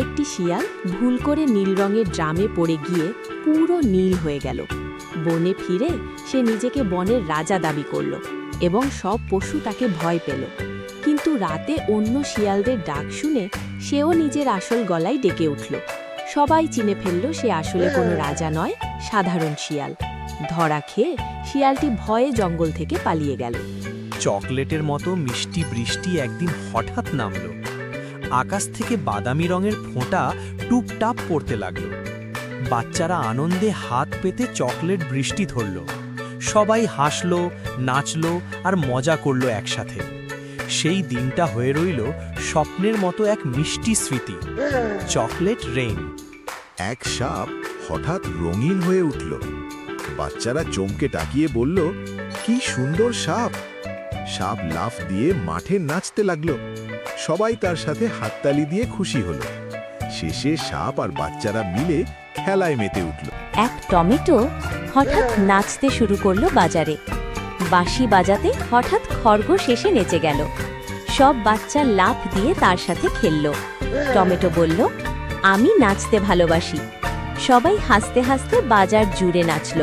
একটি শিয়াল ভুল করে নীল রঙের ড্রামে পড়ে গিয়ে পুরো নীল হয়ে গেল। বনে ফিরে সে নিজেকে বনের রাজা দাবি করল এবং সব পশু তাকে ভয় পেল। কিন্তু রাতে অন্য শিয়ালদের ডাক শুনে সেও নিজের আসল গলায় ডেকে উঠল। সবাই চিনে ফেলল সে আসলে কোনো রাজা নয়, সাধারণ শিয়াল। ধরা খেয়ে শিয়ালটি ভয়ে জঙ্গল থেকে পালিয়ে গেল। চকলেটের মতো মিষ্টি বৃষ্টি একদিন হঠাৎ নামল। আকাশ থেকে বাদামি রঙের ফোঁটা টুপটাপ পড়তে লাগল। বাচ্চারা আনন্দে হাত পেতে চকলেট বৃষ্টি ধরল। সবাই হাসলো, নাচলো আর মজা করল একসাথে। সেই দিনটা হয়ে রইল স্বপ্নের মতো এক মিষ্টি স্মৃতি, চকলেট রেইন। এক সাপ হঠাৎ রঙিন হয়ে উঠল। বাচ্চারা চমকে তাকিয়ে বলল, কি সুন্দর সাপ! সাপ লাফ দিয়ে মাঠে নাচতে লাগল। সবাই তার সাথে হাততালি দিয়ে খুশি হলো। শেষে সাপ আর বাচ্চারা মিলে খেলায় মেতে উঠল। এক টমেটো হঠাৎ নাচতে শুরু করল বাজারে। বাঁশি বাজাতে হঠাৎ খরগোশ এসে নেচে গেল। সব বাচ্চা লাফ দিয়ে তার সাথে খেলল। টমেটো বলল, আমি নাচতে ভালোবাসি। সবাই হাসতে হাসতে বাজার জুড়ে নাচল।